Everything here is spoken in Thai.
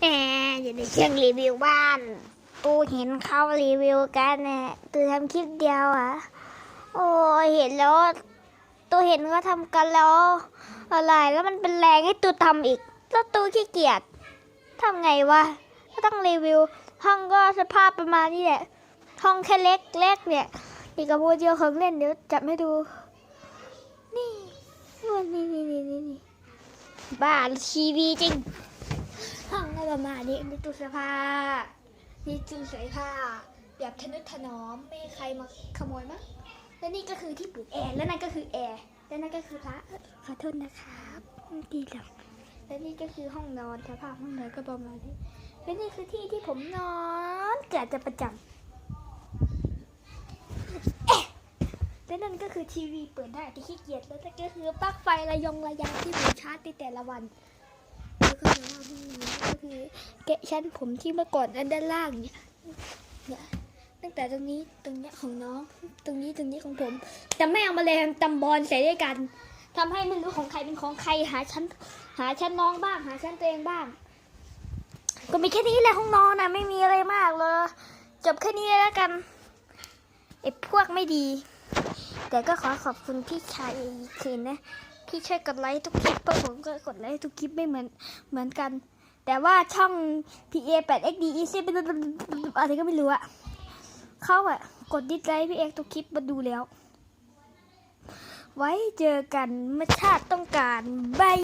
แอยู่ในเชิงรีวิวบ้านตูเห็นเขารีวิวกันเนี่ยตูทำคลิปเดียวอะ โอ้เห็นแล้วตูเห็นก็ทำกันแล้วอะไรแล้วมันเป็นแรงให้ตูทำอีก แล้วตูขี้เกียจทำไงวะก็ต้องรีวิว ห้องก็สภาพประมาณนี้แหละ ห้องแค่เล็กเล็กเนี่ยอีกกับโมเดียวของเล่นเดี๋ยวจับให้ดู นี่นี่นี่นี่นี่นี่บ้านทีวีจริง ห้องก็ประมาณนี้นี่ตู้เสื้อผ้านี่ตู้ใส่ผ้า แบบทะนุถนอมไม่ใครมาขโมยมั้งและนี่ก็คือที่ปลูกแอร์และนั่นก็คือแอร์และนั่นก็คือพระขอโทษนะครับดีหรอกและนี่ก็คือห้องนอนสภาพห้องนอนก็ประมาณนี้และนี่คือที่ที่ผมนอนเกิดจะประจำและนั่นก็คือทีวีเปิดได้ที่ขี้เกียจแล้วนั่นก็คือปลั๊กไฟระยงระยางที่ผมชาร์จในแต่ละวัน แล้วก็สภาพห้องนี้ก็คือแกะชั้นผมที่เมื่อก่อนอันด้านล่างเนี่ยเนี่ยตั้งแต่ตรงนี้ตรงเนี้ยของน้อง ตรงนี้ตรงนี้ของผมแต่แม่เอามาเลยตำบอลใส่ด้วยกันทำให้ไม่รู้ของใครเป็นของใครหาชั้นหาชั้นน้องบ้าง หาชั้นตัวเองบ้าง ก็มีแค่นี้แหละห้องนอนนะไม่มีอะไรมากเลย จบแค่นี้แล้วกันไอ้พวกไม่ดี แต่ก็ขอขอบคุณพี่ชายอีกคืนนะ ที่ช่วยกดไลค์ทุกคลิปเพราะผมก็กดไลค์ทุกคลิปไม่เหมือนเหมือนกัน แต่ว่าช่อง PA 8 XD Easy เป็นอะไรก็ไม่รู้อะเข้าอะกดดิสไลค์พี่เอกทุกคลิปมาดูแล้ว ไว้เจอกันเมื่อชาติต้องการบาย